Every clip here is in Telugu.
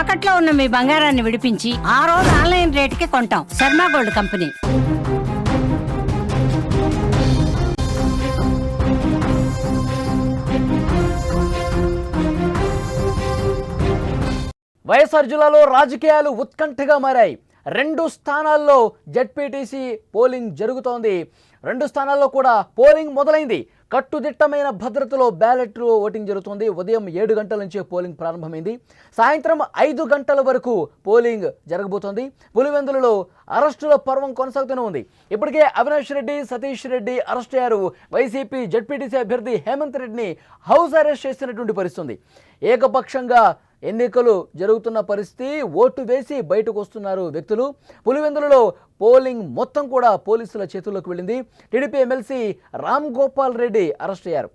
తాకట్లో ఉన్న మీ బంగారాన్ని విడిపించి ఆ రోజు ఆన్లైన్ రేటుకి కొంటాం. Sharma gold company. వైఎస్ఆర్ జిల్లాలో రాజకీయాలు ఉత్కంఠగా మారాయి. రెండు స్థానాల్లో జెడ్పీటీసీ పోలింగ్ జరుగుతోంది. రెండు స్థానాల్లో కూడా పోలింగ్ మొదలైంది. కట్టుదిట్టమైన భద్రతలో బ్యాలెట్ ఓటింగ్ జరుగుతుంది. ఉదయం ఏడు గంటల నుంచే పోలింగ్ ప్రారంభమైంది. సాయంత్రం ఐదు గంటల వరకు పోలింగ్ జరగబోతోంది. పులివెందులలో అరెస్టుల పర్వం కొనసాగుతూనే ఉంది. ఇప్పటికే అవినాష్ రెడ్డి సతీష్ రెడ్డి అరెస్ట్ అయ్యారు. వైసీపీ జడ్పీటీసీ అభ్యర్థి హేమంత్ రెడ్డిని హౌస్ అరెస్ట్ చేసినటువంటి పరిస్థితుంది. ఏకపక్షంగా ఎన్నికలు జరుగుతున్న పరిస్థితి ఓటు వేసి బయటకు వస్తున్నారు వ్యక్తులు. పులివెందులలో పోలింగ్ మొత్తం కూడా పోలీసుల చేతుల్లోకి వెళ్ళింది. TDP MLC Ram Gopal Reddy arrest అయ్యారు.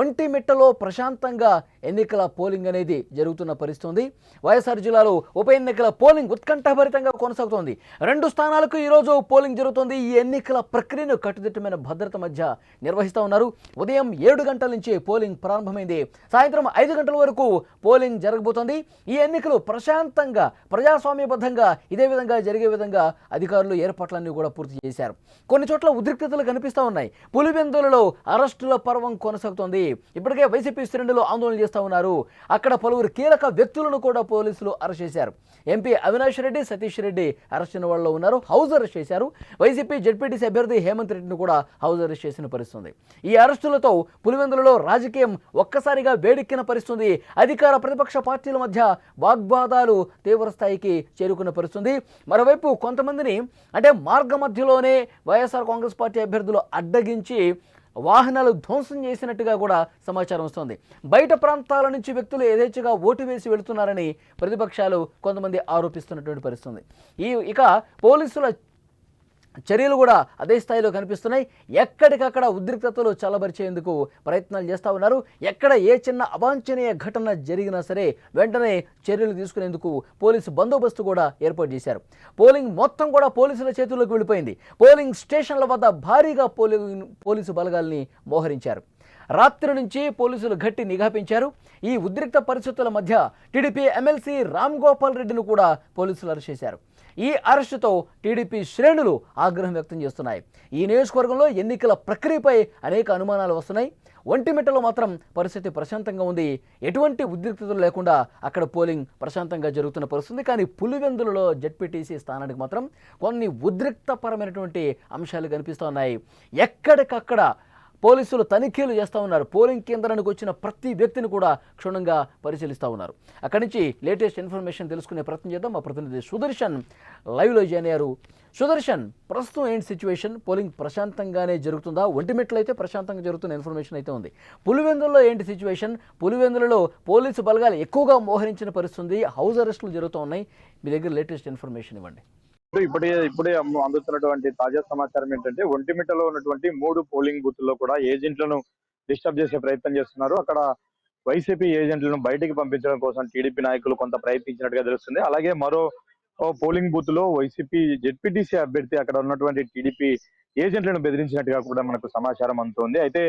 ఒంటిమిట్టలో ప్రశాంతంగా ఎన్నికల పోలింగ్ అనేది జరుగుతున్న పరిస్థితి ఉంది వైఎస్ఆర్ జిల్లాలో ఉప ఎన్నికల పోలింగ్ ఉత్కంఠభరితంగా కొనసాగుతోంది. రెండు స్థానాలకు ఈరోజు పోలింగ్ జరుగుతోంది. ఈ ఎన్నికల ప్రక్రియను కట్టుదిట్టమైన భద్రత మధ్య నిర్వహిస్తూ ఉన్నారు. ఉదయం ఏడు గంటల నుంచి పోలింగ్ ప్రారంభమైంది. సాయంత్రం ఐదు గంటల వరకు పోలింగ్ జరగబోతోంది. ఈ ఎన్నికలు ప్రశాంతంగా ప్రజాస్వామ్యబద్ధంగా ఇదే విధంగా జరిగే విధంగా అధికారులు ఏర్పాట్లన్నీ కూడా పూర్తి చేశారు. కొన్ని చోట్ల ఉద్రిక్తతలు కనిపిస్తూ ఉన్నాయి. పులిబెందులలో అరెస్టుల పర్వం కొనసాగుతోంది. ఇప్పటికే వైసీపీ శ్రేణులు ఆందోళన చేస్తూ ఉన్నారు. అక్కడ పలువురు కీలక వ్యక్తులను కూడా పోలీసులు అరెస్ట్ చేశారు. ఎంపీ అవినాష్ రెడ్డి సతీష్ రెడ్డి అరెస్ట్ అయిన వాళ్ళు ఉన్నారు. హౌస్ అరెస్ట్ చేశారు. వైసీపీ జడ్పీటీసీ అభ్యర్థి హేమంత్ రెడ్డిని కూడా హౌస్ అరెస్ట్ చేసిన పరిస్థితుంది. ఈ అరెస్టులతో పులివెందులలో రాజకీయం ఒక్కసారిగా వేడెక్కిన పరిస్థితుంది. అధికార ప్రతిపక్ష పార్టీల మధ్య వాగ్వాదాలు తీవ్రస్థాయికి చేరుకున్న పరిస్థితుంది. మరోవైపు కొంతమందిని అంటే మార్గ మధ్యలోనే వైఎస్ఆర్ కాంగ్రెస్ పార్టీ అభ్యర్థులు అడ్డగించి వాహనాలు ధ్వంసం చేసినట్టుగా కూడా సమాచారం వస్తోంది. బయట ప్రాంతాల నుంచి వ్యక్తులు యథేచ్ఛగా ఓటు వేసి వెళుతున్నారని ప్రతిపక్షాలు కొంతమంది ఆరోపిస్తున్నటువంటి పరిస్థితుంది ఈ ఇక పోలీసుల చర్యలు కూడా అదే స్థాయిలో కనిపిస్తున్నాయి. ఎక్కడికక్కడ ఉద్రిక్తతలు చల్లబరిచేందుకు ప్రయత్నాలు చేస్తూ ఉన్నారు. ఎక్కడ ఏ చిన్న అవాంఛనీయ ఘటన జరిగినా సరే వెంటనే చర్యలు తీసుకునేందుకు పోలీసు బందోబస్తు కూడా ఏర్పాటు చేశారు. పోలింగ్ మొత్తం కూడా పోలీసుల చేతుల్లోకి వెళ్ళిపోయింది. పోలింగ్ స్టేషన్ల వద్ద భారీగా పోలింగ్ పోలీసు బలగాల్ని మోహరించారు. రాత్రి నుంచి పోలీసులు గట్టి నిఘా పెంచారు. ఈ ఉద్రిక్త పరిస్థితుల మధ్య టీడీపీ ఎమ్మెల్సీ రామ్ గోపాల్ రెడ్డిని కూడా పోలీసులు అరెస్ట్ చేశారు. ఈ అరెస్టుతో టీడీపీ శ్రేణులు ఆగ్రహం వ్యక్తం చేస్తున్నాయి. ఈ నియోజకవర్గంలో ఎన్నికల ప్రక్రియపై అనేక అనుమానాలు వస్తున్నాయి. ఒంటిమిట్టలో మాత్రం పరిస్థితి ప్రశాంతంగా ఉంది. ఎటువంటి ఉద్రిక్తతలు లేకుండా అక్కడ పోలింగ్ ప్రశాంతంగా జరుగుతున్న పరిస్థితి. కానీ పులివెందులలో జడ్పీటీసీ స్థానానికి మాత్రం కొన్ని ఉద్రిక్తపరమైనటువంటి అంశాలు కనిపిస్తూ ఉన్నాయి. ఎక్కడికక్కడ పోలీసులు తనిఖీలు చేస్తూ ఉన్నారు. పోలింగ్ కేంద్రానికి వచ్చిన ప్రతి వ్యక్తిని కూడా క్షుణ్ణంగా పరిశీలిస్తూ ఉన్నారు. అక్కడి నుంచి లేటెస్ట్ ఇన్ఫర్మేషన్ తెలుసుకునే ప్రయత్నం చేద్దాం. మా ప్రతినిధి సుదర్శన్ లైవ్లో జాయిన్ అయ్యారు. సుదర్శన్ ప్రస్తుతం ఏంటి సిచ్యువేషన్ పోలింగ్ ప్రశాంతంగానే జరుగుతుందా? ఒంటిమిట్లో అయితే ప్రశాంతంగా జరుగుతున్న ఇన్ఫర్మేషన్ అయితే ఉంది. పులివెందుల్లో ఏంటి సిచ్యువేషన్ పులివెందులలో పోలీసు బలగాలు ఎక్కువగా మోహరించిన పరిస్థితి హౌస్ అరెస్టులు జరుగుతూ ఉన్నాయి. మీ దగ్గర లేటెస్ట్ ఇన్ఫర్మేషన్ ఇవ్వండి. ఇప్పుడే ఇప్పుడే అందుతున్నటువంటి తాజా సమాచారం ఏంటంటే ఒంటిమిట్టలో ఉన్నటువంటి మూడు పోలింగ్ బూత్లో కూడా ఏజెంట్లను డిస్టర్బ్ చేసే ప్రయత్నం చేస్తున్నారు. అక్కడ వైసీపీ ఏజెంట్లను బయటికి పంపించడం కోసం టీడీపీ నాయకులు కొంత ప్రయత్నించినట్టుగా తెలుస్తుంది. అలాగే మరో పోలింగ్ బూత్లో వైసీపీ జెడ్పీటీసీ అభ్యర్థి అక్కడ ఉన్నటువంటి టీడీపీ ఏజెంట్లను బెదిరించినట్టుగా కూడా మనకు సమాచారం అందుతోంది. అయితే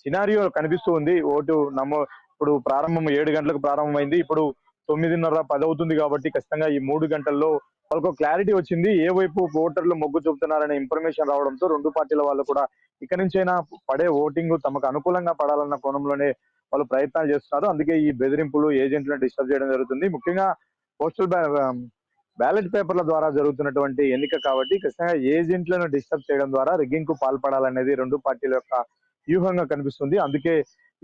సినారియో కనిపిస్తూ ఉంది. ఓటు నమో ఇప్పుడు ప్రారంభం ఏడు గంటలకు ప్రారంభమైంది. ఇప్పుడు తొమ్మిదిన్నర పది అవుతుంది కాబట్టి ఖచ్చితంగా ఈ మూడు గంటల్లో వాళ్ళకు క్లారిటీ వచ్చింది. ఏ వైపు ఓటర్లు మొగ్గు చూపుతున్నారనే ఇన్ఫర్మేషన్ రావడంతో రెండు పార్టీల వాళ్ళు కూడా ఇక నుంచైనా పడే ఓటింగ్ తమకు అనుకూలంగా పడాలన్న కోణంలోనే వాళ్ళు ప్రయత్నాలు చేస్తున్నారు. అందుకే ఈ బెదిరింపులు ఏజెంట్లను డిస్టర్బ్ చేయడం జరుగుతుంది. ముఖ్యంగా పోస్టల్ బ్యాలెట్ పేపర్ల ద్వారా జరుగుతున్నటువంటి ఎన్నిక కాబట్టి ఖచ్చితంగా ఏజెంట్లను డిస్టర్బ్ చేయడం ద్వారా రిగ్గింగ్కు పాల్పడాలనేది రెండు పార్టీల యొక్క వ్యూహంగా కనిపిస్తుంది. అందుకే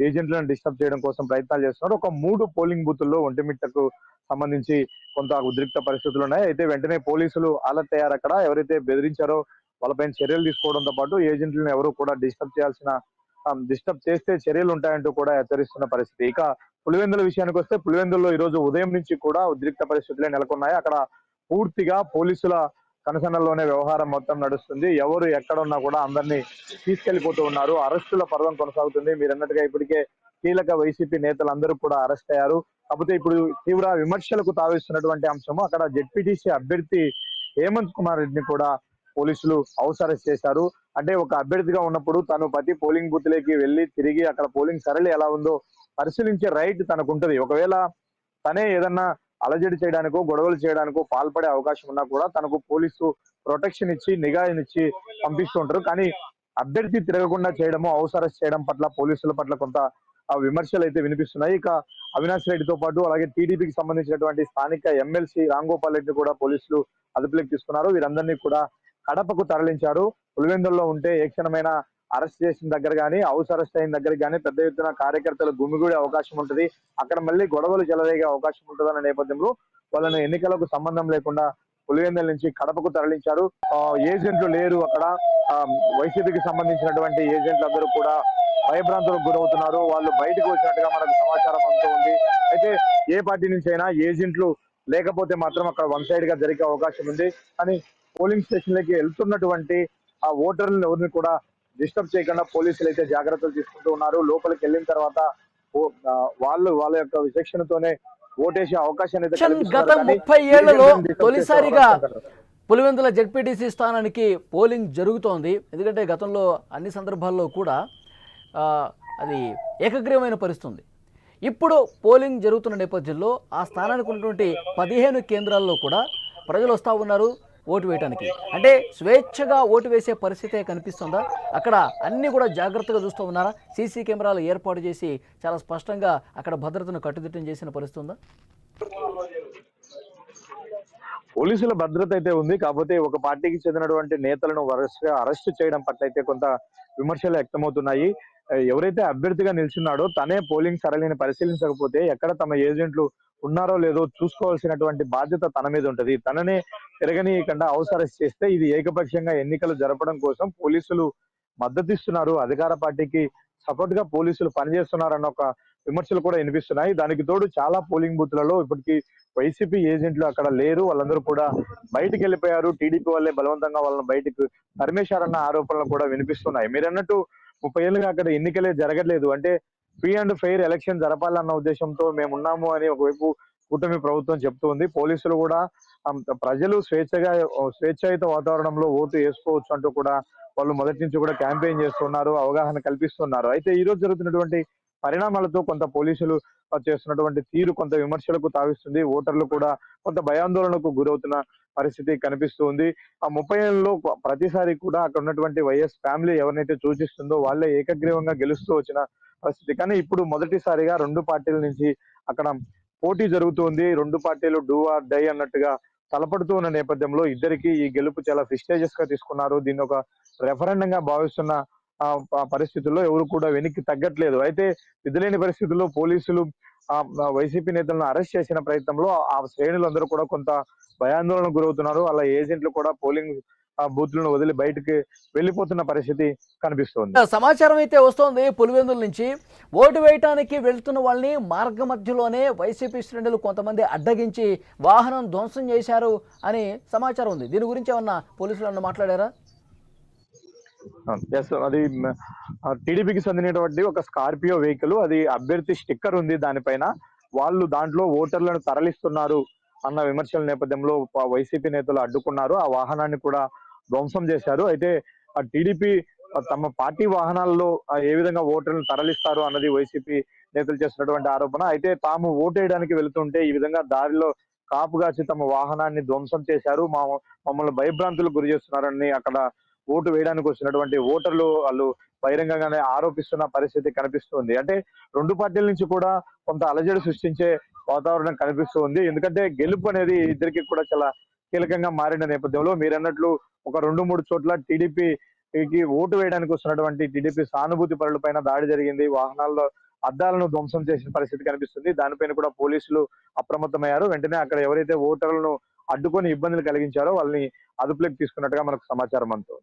ఏజెంట్లను డిస్టర్బ్ చేయడం కోసం ప్రయత్నాలు చేస్తున్నారు. ఒక మూడు పోలింగ్ బూతుల్లో ఒంటిమిట్టకు సంబంధించి కొంత ఉద్రిక్త పరిస్థితులు ఉన్నాయి. అయితే వెంటనే పోలీసులు అలర్ట్ అయ్యారు అక్కడ. ఎవరైతే బెదిరించారో వాళ్ళపైన చర్యలు తీసుకోవడంతో పాటు ఏజెంట్లను ఎవరు కూడా డిస్టర్బ్ చేయాల్సిన డిస్టర్బ్ చేస్తే చర్యలు ఉంటాయంటూ కూడా హెచ్చరిస్తున్న పరిస్థితి. ఇక పులివెందుల విషయానికి వస్తే పులివెందుల్లో ఈ రోజు ఉదయం నుంచి కూడా ఉద్రిక్త పరిస్థితులే నెలకొన్నాయి. అక్కడ పూర్తిగా పోలీసుల కనసనల్లోనే వ్యవహారం మొత్తం నడుస్తుంది. ఎవరు ఎక్కడున్నా కూడా అందరినీ తీసుకెళ్ళిపోతూ ఉన్నారు. అరెస్టుల పర్వం కొనసాగుతుంది. మీరు అన్నట్టుగా ఇప్పటికే కీలక వైసీపీ నేతలు అందరూ కూడా అరెస్ట్ అయ్యారు. కాకపోతే ఇప్పుడు తీవ్ర విమర్శలకు తావిస్తున్నటువంటి అంశము అక్కడ జెడ్పీటీసీ అభ్యర్థి హేమంత్ కుమార్ రెడ్డిని కూడా పోలీసులు హౌస్ అరెస్ట్ చేశారు. అంటే ఒక అభ్యర్థిగా ఉన్నప్పుడు తను ప్రతి పోలింగ్ బూత్లోకి తిరిగి అక్కడ పోలింగ్ సరళి ఎలా ఉందో పరిశీలించే రైట్ తనకు ఉంటుంది ఒకవేళ తనే ఏదన్నా అలజడి చేయడానికో గొడవలు చేయడానికో పాల్పడే అవకాశం ఉన్నా కూడా తనకు పోలీసు ప్రొటెక్షన్ ఇచ్చి నిఘానిచ్చి పంపిస్తూ ఉంటారు కానీ అభ్యర్థి తిరగకుండా చేయడము హౌస్ చేయడం పట్ల పోలీసుల పట్ల కొంత విమర్శలు అయితే వినిపిస్తున్నాయి. ఇక అవినాష్ రెడ్డితో పాటు అలాగే టీడీపీకి సంబంధించినటువంటి స్థానిక ఎమ్మెల్సీ రాంగోపాల్ రెడ్డి కూడా పోలీసులు అదుపులోకి తీసుకున్నారు. వీరందరినీ కూడా కడపకు తరలించారు. పులివెందుల్లో ఉంటే ఏ క్షణమైన అరెస్ట్ చేసిన దగ్గర కానీ హౌస్ అరెస్ట్ అయిన దగ్గర కానీ పెద్ద ఎత్తున కార్యకర్తలు గుమిగూడే అవకాశం ఉంటుంది. అక్కడ మళ్ళీ గొడవలు చెలరేగే అవకాశం ఉంటుందన్న నేపథ్యంలో వాళ్ళను ఎన్నికలకు సంబంధం లేకుండా పులివెందుల నుంచి కడపకు తరలించారు. ఏజెంట్లు లేరు అక్కడ. వైసీపీకి సంబంధించినటువంటి ఏజెంట్లందరూ కూడా భయభ్రాంతులకు గురవుతున్నారు. వాళ్ళు బయటకు వచ్చినట్టుగా మనకు సమాచారం అంతా ఉంది. అయితే ఏ పార్టీ నుంచి అయినా ఏజెంట్లు లేకపోతే మాత్రం అక్కడ వన్ సైడ్గా జరిగే అవకాశం ఉంది. కానీ పోలింగ్ స్టేషన్లకి వెళ్తున్నటువంటి ఆ ఓటర్లను ఎవరిని కూడా డిస్టర్బ్ చేయకుండా పోలీసులు అయితే జాగ్రత్తలు తీసుకుంటూ ఉన్నారు. లోపలికి వెళ్ళిన తర్వాత వాళ్ళు వాళ్ళ యొక్క విచక్షణతోనే ఓటేసే కల్పిస్తున్నారు గత ముప్పై ఏళ్ళలో తొలిసారిగా అవకాశం. పులివెందుల జెడ్పీటీసీ స్థానానికి పోలింగ్ జరుగుతోంది. ఎందుకంటే గతంలో అన్ని సందర్భాల్లో కూడా అది ఏకగ్రీవమైన పరిస్థితి ఉంది ఇప్పుడు పోలింగ్ జరుగుతున్న నేపథ్యంలో ఆ స్థానానికి ఉన్నటువంటి పదిహేను కేంద్రాల్లో కూడా ప్రజలు వస్తూ ఉన్నారు. ఓటు వేయడానికి అంటే స్వేచ్ఛగా ఓటు వేసే పరిస్థితే కనిపిస్తుందా? అక్కడ అన్నీ కూడా జాగ్రత్తగా చూస్తూ ఉన్నారా? సీసీ కెమెరాలు ఏర్పాటు చేసి చాలా స్పష్టంగా అక్కడ భద్రతను కట్టుదిట్టం చేసిన పరిస్థితి ఉందా? పోలీసుల భద్రత అయితే ఉంది. కాకపోతే ఒక పార్టీకి చెందినటువంటి నేతలను వరుసగా అరెస్ట్ చేయడం పట్ల అయితే కొంత విమర్శలు వ్యక్తమవుతున్నాయి. ఎవరైతే అభ్యర్థిగా నిల్చున్నాడో తనే పోలింగ్ సరళిని పరిశీలించకపోతే ఎక్కడ తమ ఏజెంట్లు ఉన్నారో లేదో చూసుకోవాల్సినటువంటి బాధ్యత తన మీద ఉంటది. తననే తిరగనీయకుండా హౌస్ చేస్తే ఇది ఏకపక్షంగా ఎన్నికలు జరపడం కోసం పోలీసులు మద్దతిస్తున్నారు. అధికార పార్టీకి సపోర్ట్గా పోలీసులు పనిచేస్తున్నారన్న ఒక విమర్శలు కూడా వినిపిస్తున్నాయి. దానికి తోడు చాలా పోలింగ్ బూత్లలో ఇప్పటికీ వైసీపీ ఏజెంట్లు అక్కడ లేరు. వాళ్ళందరూ కూడా బయటికి వెళ్ళిపోయారు. టీడీపీ వాళ్ళే బలవంతంగా వాళ్ళని బయటకు తరిమేశారన్న ఆరోపణలు కూడా వినిపిస్తున్నాయి. మీరు అన్నట్టు ముప్పై ఏళ్ళుగా అక్కడ ఎన్నికలే జరగలేదు అంటే ఫ్రీ అండ్ ఫెయిర్ ఎలక్షన్ జరపాలన్న ఉద్దేశంతో మేము ఉన్నాము అని ఒకవైపు కూటమి ప్రభుత్వం చెప్తుంది. పోలీసులు కూడా ప్రజలు స్వేచ్ఛగా స్వేచ్ఛాయుత వాతావరణంలో ఓటు వేసుకోవచ్చు అంటూ కూడా వాళ్ళు మొదటి నుంచి కూడా క్యాంపెయిన్ చేస్తున్నారు అవగాహన కల్పిస్తున్నారు. అయితే ఈ రోజు జరుగుతున్నటువంటి పరిణామాలతో కొంత పోలీసులు చేస్తున్నటువంటి తీరు కొంత విమర్శలకు తావిస్తుంది. ఓటర్లు కూడా కొంత భయాందోళనకు గురవుతున్న పరిస్థితి కనిపిస్తూ ఉంది ఆ ముప్పై ఏళ్ళలో ప్రతిసారి కూడా అక్కడ ఉన్నటువంటి వైఎస్ ఫ్యామిలీ ఎవరినైతే సూచిస్తుందో వాళ్ళే ఏకగ్రీవంగా గెలుస్తూ వచ్చిన పరిస్థితి. కానీ ఇప్పుడు మొదటిసారిగా రెండు పార్టీల నుంచి అక్కడ పోటీ జరుగుతుంది. రెండు పార్టీలు డూ ఆర్ డై అన్నట్టుగా తలపడుతూ ఉన్న నేపథ్యంలో ఇద్దరికి ఈ గెలుపు చాలా ఫిస్టేజెస్గా తీసుకున్నారు. దీన్ని ఒక రెఫరెండంగా భావిస్తున్న ఆ, పరిస్థితుల్లో ఎవరు కూడా వెనక్కి తగ్గట్లేదు. అయితే విధులేని పరిస్థితుల్లో పోలీసులు ఆ వైసీపీ నేతలను అరెస్ట్ చేసిన ప్రయత్నంలో ఆ శ్రేణులందరూ కూడా కొంత భయాందోళనకు గురవుతున్నారు. అలా ఏజెంట్లు కూడా పోలింగ్ బూత్లను వదిలి బయటకి వెళ్ళిపోతున్న పరిస్థితి కనిపిస్తోంది. సమాచారం అయితే వస్తోంది. పులివెందుల నుంచి ఓటు వేయటానికి వెళ్తున్న వాళ్ళని మార్గ మధ్యలోనే వైసీపీ శ్రేణులు కొంతమంది అడ్డగించి వాహనం ధ్వంసం చేశారు అని సమాచారం ఉంది. దీని గురించి ఏమన్నా పోలీసులు మాట్లాడారా? ఎస్ అది టీడీపీకి చెందినటువంటి ఒక స్కార్పియో వెహికల్ అది అభ్యర్థి స్టిక్కర్ ఉంది దానిపైన. వాళ్ళు దాంట్లో ఓటర్లను తరలిస్తున్నారు అన్న విమర్శల నేపథ్యంలో వైసీపీ నేతలు అడ్డుకున్నారు. ఆ వాహనాన్ని కూడా ధ్వంసం చేశారు. అయితే ఆ టీడీపీ తమ పార్టీ వాహనాల్లో ఏ విధంగా ఓటర్లను తరలిస్తారు అన్నది వైసీపీ నేతలు చేస్తున్నటువంటి ఆరోపణ. అయితే తాము ఓటు వేయడానికి ఈ విధంగా దారిలో కాపు కాచి తమ వాహనాన్ని ధ్వంసం చేశారు. మా మమ్మల్ని భయభ్రాంతులకు గురి చేస్తున్నారని అక్కడ ఓటు వేయడానికి వచ్చినటువంటి ఓటర్లు వాళ్ళు బహిరంగంగానే ఆరోపిస్తున్న పరిస్థితి కనిపిస్తుంది. అంటే రెండు పార్టీల నుంచి కూడా కొంత అలజడి సృష్టించే వాతావరణం కనిపిస్తుంది. ఎందుకంటే గెలుపు అనేది ఇద్దరికి కూడా చాలా కీలకంగా మారిన నేపథ్యంలో మీరు అన్నట్లు ఒక రెండు మూడు చోట్ల టీడీపీకి ఓటు వేయడానికి వస్తున్నటువంటి టీడీపీ సానుభూతి పరుల పైన దాడి జరిగింది. వాహనాల్లో అద్దాలను ధ్వంసం చేసిన పరిస్థితి కనిపిస్తుంది. దానిపైన కూడా పోలీసులు అప్రమత్తమయ్యారు. వెంటనే అక్కడ ఎవరైతే ఓటర్లను అడ్డుకొని ఇబ్బందులు కలిగించారో వాళ్ళని అదుపులోకి తీసుకున్నట్టుగా మనకు సమాచారం అంతా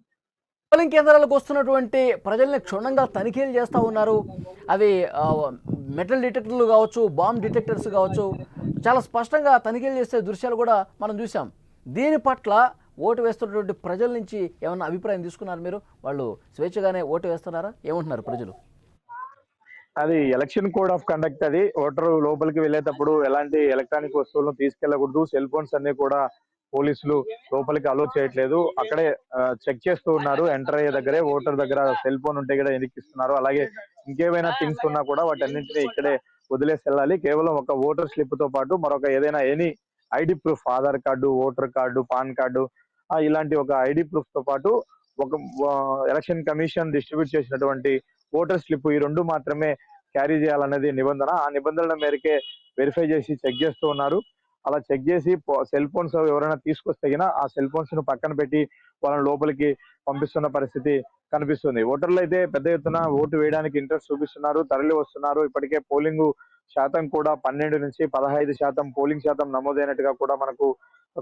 పోలింగ్ కేంద్రాలకు వస్తున్నటువంటి ప్రజల్ని క్షుణ్ణంగా తనిఖీలు చేస్తూ ఉన్నారు. అవి మెటల్ డిటెక్టర్లు కావచ్చు బాంబ్ డిటెక్టర్స్ కావచ్చు చాలా స్పష్టంగా తనిఖీలు చేసే దృశ్యాలు కూడా మనం చూసాం దీని పట్ల ఓటు వేస్తున్నటువంటి ప్రజల నుంచి ఏమన్నా అభిప్రాయం తీసుకున్నారు మీరు? వాళ్ళు స్వేచ్ఛగానే ఓటు వేస్తున్నారా? ఏమంటున్నారు ప్రజలు? అది ఎలక్షన్ కోడ్ ఆఫ్ కండక్ట్ అది. ఓటర్ లోపలికి వెళ్ళేటప్పుడు ఎలాంటి ఎలక్ట్రానిక్ వస్తువులను తీసుకెళ్ళకూడదు. సెల్ ఫోన్స్ అన్ని కూడా పోలీసులు లోపలికి అలో చేయట్లేదు. అక్కడే చెక్ చేస్తూ ఉన్నారు. ఎంటర్ అయ్యే దగ్గరే ఓటర్ దగ్గర సెల్ ఫోన్ ఉంటే కూడా ఎన్నికిస్తున్నారు అలాగే ఇంకేమైనా థింగ్స్ ఉన్నా కూడా వాటన్నింటినీ ఇక్కడే వదిలేసి వెళ్ళాలి. కేవలం ఒక ఓటర్ స్లిప్తో పాటు మరొక ఏదైనా any ID proof Aadhaar card voter card PAN card ఇలాంటి ఒక ఐడి ప్రూఫ్తో పాటు ఒక ఎలక్షన్ కమిషన్ డిస్ట్రిబ్యూట్ చేసినటువంటి ఓటర్ స్లిప్ ఈ రెండు మాత్రమే క్యారీ చేయాలనేది నిబంధన. ఆ నిబంధనల మేరకే వెరిఫై చేసి చెక్ చేస్తూ ఉన్నారు. అలా చెక్ చేసి సెల్ ఫోన్స్ ఎవరైనా తీసుకొస్తే ఆ సెల్ ఫోన్స్ను పక్కన పెట్టి వాళ్ళని లోపలికి పంపిస్తున్న పరిస్థితి కనిపిస్తుంది. ఓటర్లు అయితే పెద్ద ఎత్తున ఓటు వేయడానికి ఇంట్రెస్ట్ చూపిస్తున్నారు తరలి వస్తున్నారు ఇప్పటికే పోలింగ్ శాతం కూడా పన్నెండు నుంచి పదహైదు శాతం పోలింగ్ శాతం నమోదైనట్టుగా కూడా మనకు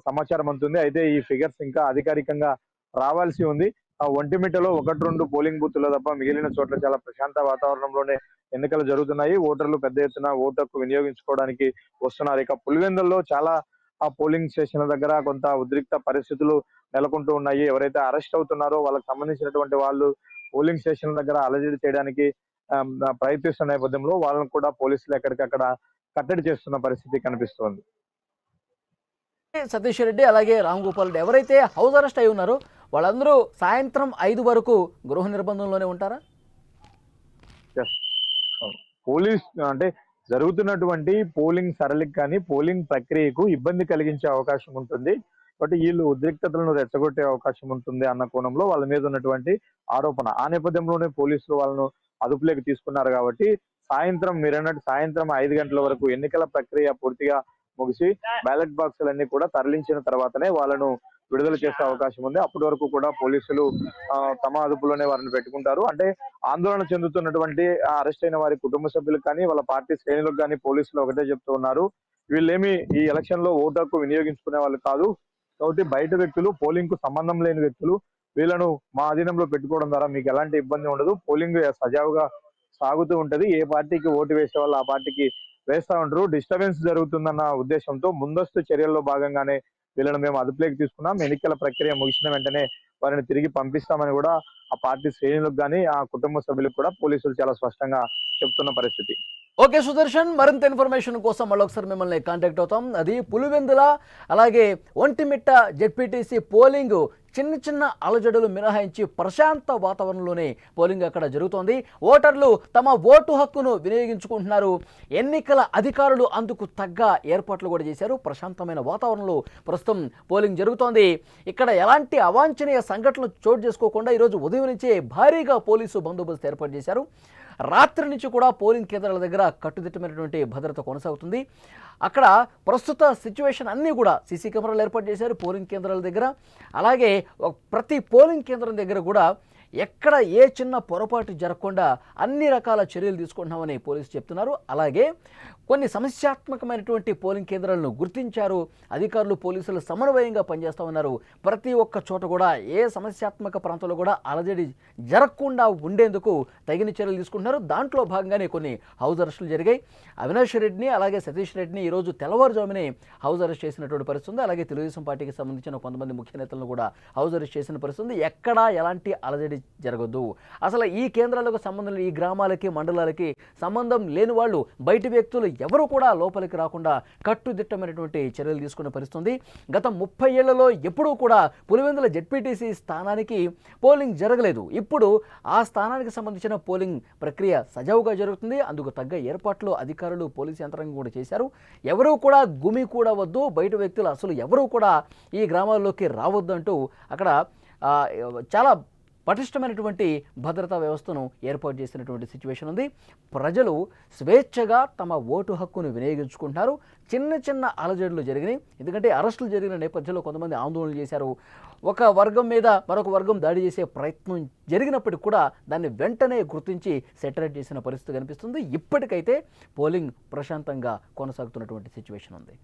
సమాచారం అందుతుంది. అయితే ఈ ఫిగర్స్ ఇంకా అధికారికంగా రావాల్సి ఉంది. ఆ ఒంటిమిట్టలో ఒకటి రెండు పోలింగ్ బూత్లో తప్ప మిగిలిన చోట్ల చాలా ప్రశాంత వాతావరణంలోనే ఎన్నికలు జరుగుతున్నాయి. ఓటర్లు పెద్ద ఎత్తున ఓటర్కు వినియోగించుకోవడానికి వస్తున్నారు. ఇక పులివెందుల్లో చాలా ఆ పోలింగ్ స్టేషన్ల దగ్గర కొంత ఉద్రిక్త పరిస్థితులు నెలకొంటూ ఉన్నాయి. ఎవరైతే అరెస్ట్ అవుతున్నారో వాళ్ళకి సంబంధించినటువంటి వాళ్ళు పోలింగ్ స్టేషన్ల దగ్గర అలజడి చేయడానికి ప్రయత్నిస్తున్న నేపథ్యంలో వాళ్ళని కూడా పోలీసులు ఎక్కడికక్కడ కట్టడి చేస్తున్న పరిస్థితి కనిపిస్తోంది. సతీష్ రెడ్డి అలాగే రామ్ గోపాల్ రెడ్డి ఎవరైతే హౌస్ అరెస్ట్ అయి ఉన్నారో వాళ్ళందరూ సాయంత్రం ఐదు వరకు గృహ నిర్బంధంలోనే ఉంటారా? పోలీస్ అంటే జరుగుతున్నటువంటి పోలింగ్ సరళికి కానీ పోలింగ్ ప్రక్రియకు ఇబ్బంది కలిగించే అవకాశం ఉంటుంది. కాబట్టి వీళ్ళు ఉద్రిక్తతలను రెచ్చగొట్టే అవకాశం ఉంటుంది అన్న కోణంలో వాళ్ళ మీద ఉన్నటువంటి ఆరోపణ. ఆ నేపథ్యంలోనే పోలీసులు వాళ్ళను అదుపులోకి తీసుకున్నారు కాబట్టి సాయంత్రం మీరు అన్నట్టు సాయంత్రం ఐదు గంటల వరకు ఎన్నికల ప్రక్రియ పూర్తిగా ముగిసి బ్యాలెట్ బాక్సులన్నీ కూడా తరలించిన తర్వాతనే వాళ్ళను విడుదల చేసే అవకాశం ఉంది. అప్పటి వరకు కూడా పోలీసులు తమ అదుపులోనే వారిని పెట్టుకుంటారు. అంటే ఆందోళన చెందుతున్నటువంటి అరెస్ట్ అయిన వారి కుటుంబ సభ్యులకు కానీ వాళ్ళ పార్టీ శ్రేణులకు కానీ పోలీసులు ఒకటే చెప్తూ ఉన్నారు. వీళ్ళేమి ఈ ఎలక్షన్లో ఓటు హక్కు వినియోగించుకునే వాళ్ళు కాదు. కాబట్టి బయట వ్యక్తులు పోలింగ్కు సంబంధం లేని వ్యక్తులు వీళ్ళను మా అధీనంలో పెట్టుకోవడం ద్వారా మీకు ఎలాంటి ఇబ్బంది ఉండదు. పోలింగ్ సజావుగా సాగుతూ ఉంటది. ఏ పార్టీకి ఓటు వేసే వాళ్ళు ఆ పార్టీకి వేస్తా ఉంటారు డిస్టర్బెన్స్ జరుగుతుందన్న ఉద్దేశంతో ముందస్తు చర్యల్లో భాగంగానే వీళ్ళను మేము అదుపులోకి తీసుకున్నాం. ఎన్నికల ప్రక్రియ ముగిసిన వెంటనే వారిని తిరిగి పంపిస్తామని కూడా ఆ పార్టీ శ్రేణులకు కానీ ఆ కుటుంబ సభ్యులకు కూడా పోలీసులు చాలా స్పష్టంగా చెప్తున్న పరిస్థితి. ఓకే సుదర్శన్ మరింత ఇన్ఫర్మేషన్ కోసం మళ్ళొకసారి మిమ్మల్ని కాంటాక్ట్ అవుతాం. అది పులివెందుల అలాగే ఒంటిమిట్ట జెడ్పీటీసీ పోలింగ్ చిన్న చిన్న అలజడులు మినహాయించి ప్రశాంత వాతావరణంలోనే పోలింగ్ అక్కడ జరుగుతోంది. ఓటర్లు తమ ఓటు హక్కును వినియోగించుకుంటున్నారు. ఎన్నికల అధికారులు అందుకు తగ్గ ఏర్పాట్లు కూడా చేశారు. ప్రశాంతమైన వాతావరణంలో ప్రస్తుతం పోలింగ్ జరుగుతోంది. ఇక్కడ ఎలాంటి అవాంఛనీయ సంఘటనలు చోటు చేసుకోకుండా ఈరోజు ఉదయం నుంచే భారీగా పోలీసు బందోబస్తు ఏర్పాటు చేశారు. రాత్రి నుంచి కూడా పోలింగ్ కేంద్రాల దగ్గర కట్టుదిట్టమైనటువంటి భద్రత కొనసాగుతుంది. అక్కడ ప్రస్తుత సిచ్యువేషన్ అన్నీ కూడా సీసీ కెమెరాలు ఏర్పాటు చేశారు పోలింగ్ కేంద్రాల దగ్గర. అలాగే ప్రతి పోలింగ్ కేంద్రం దగ్గర కూడా ఎక్కడ ఏ చిన్న పొరపాటు జరగకుండా అన్ని రకాల చర్యలు తీసుకుంటున్నామని పోలీసులు చెప్తున్నారు. అలాగే కొన్ని సమస్యాత్మకమైనటువంటి పోలింగ్ కేంద్రాలను గుర్తించారు. అధికారులు పోలీసులు సమన్వయంగా పనిచేస్తూ ఉన్నారు. ప్రతి ఒక్క చోట కూడా ఏ సమస్యాత్మక ప్రాంతంలో కూడా అలజడి జరగకుండా ఉండేందుకు తగిన చర్యలు తీసుకుంటున్నారు. దాంట్లో భాగంగానే కొన్ని హౌస్ అరెస్టులు జరిగాయి. అవినాష్ రెడ్డిని అలాగే సతీష్ రెడ్డిని ఈరోజు తెల్లవారుజామునే హౌస్ అరెస్ట్ చేసినటువంటి పరిస్థితి ఉంది. అలాగే తెలుగుదేశం పార్టీకి సంబంధించిన కొంతమంది ముఖ్య నేతలను కూడా హౌస్ అరెస్ట్ చేసిన పరిస్థితి ఎక్కడ ఎక్కడా ఎలాంటి అలజడి జరగదు. అసలు ఈ కేంద్రాలకు సంబంధం ఈ గ్రామాలకి మండలాలకి సంబంధం లేని వాళ్ళు బయటి వ్యక్తులు ఎవరు కూడా లోపలికి రాకుండా కట్టుదిట్టమైనటువంటి చర్యలు తీసుకునే పరిస్థితుంది. గత ముప్పై ఏళ్ళలో ఎప్పుడూ కూడా పులివెందుల జెడ్పీటీసీ స్థానానికి పోలింగ్ జరగలేదు. ఇప్పుడు ఆ స్థానానికి సంబంధించిన పోలింగ్ ప్రక్రియ సజావుగా జరుగుతుంది. అందుకు తగ్గ ఏర్పాట్లు అధికారులు పోలీసు యంత్రాంగం కూడా చేశారు. ఎవరూ కూడా గుమి కూడా వద్దు. బయట వ్యక్తులు అసలు ఎవరూ కూడా ఈ గ్రామాల్లోకి రావద్దు అంటూ అక్కడ చాలా పటిష్టమైనటువంటి భద్రతా వ్యవస్థను ఏర్పాటు చేసినటువంటి సిచ్యువేషన్ ఉంది. ప్రజలు స్వేచ్ఛగా తమ ఓటు హక్కును వినియోగించుకుంటున్నారు. చిన్న చిన్న అలజడులు జరిగినాయి. ఎందుకంటే అరెస్టులు జరిగిన నేపథ్యంలో కొంతమంది ఆందోళన చేశారు. ఒక వర్గం మీద మరొక వర్గం దాడి చేసే ప్రయత్నం జరిగినప్పటికీ కూడా దాన్ని వెంటనే గుర్తించి సెటరేట్ చేసిన పరిస్థితి కనిపిస్తుంది. ఇప్పటికైతే పోలింగ్ ప్రశాంతంగా కొనసాగుతున్నటువంటి సిచ్యువేషన్ ఉంది.